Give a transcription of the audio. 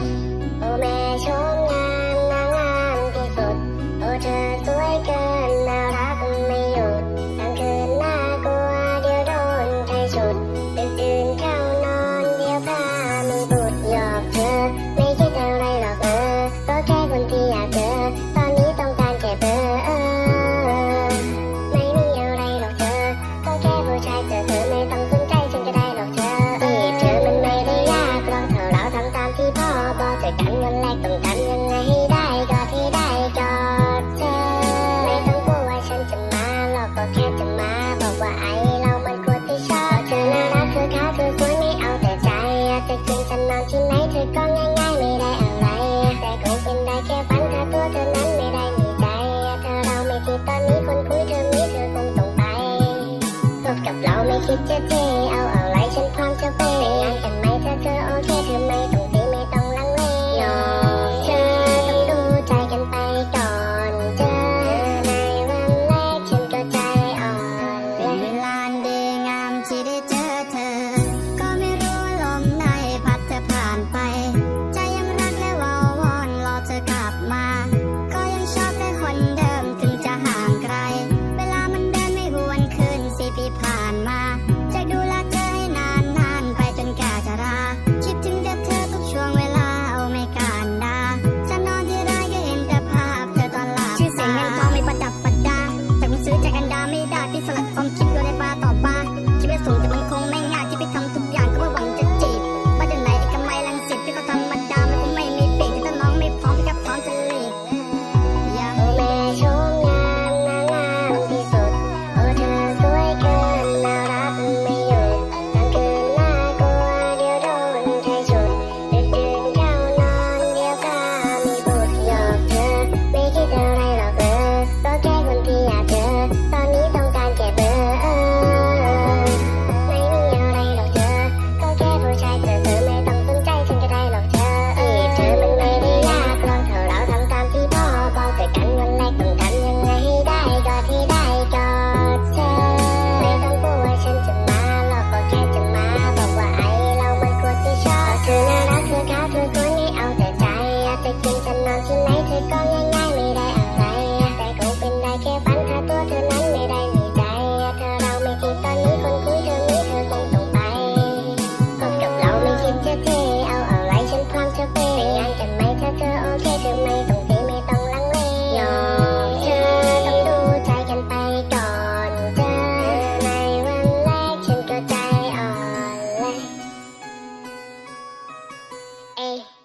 thank you ก็ช่วยกันวันแรกต้งทำยังไงให้ได้ก็ที่ได้กอดเธอ ไม่ต้องกลัวว่าฉันจะมาหรอก็แค่จะมา บอกว่าไอเรามันควที่ชอบเธอน่ารักเธอค้าเธอสวยไม่เอาแต่ใจอยากจนจะนอนที่ไหนเธอก็ง่ายง่ายไม่ได้อะไร แต่คงเป็นได้แค่ฝันถ้าตัวเธอนั้นไม่ได้มีใจเธอเราไม่คิดตอนนี้คนคุยเธอมีเธอคงต้องไปคบกับเราไม่คิดจะเทเอาอะไรฉันพร้อมจะไปงานไหมถ้าเธอโอเคเธอไม่ต้อง อยู่ในปลาต่อปลา A.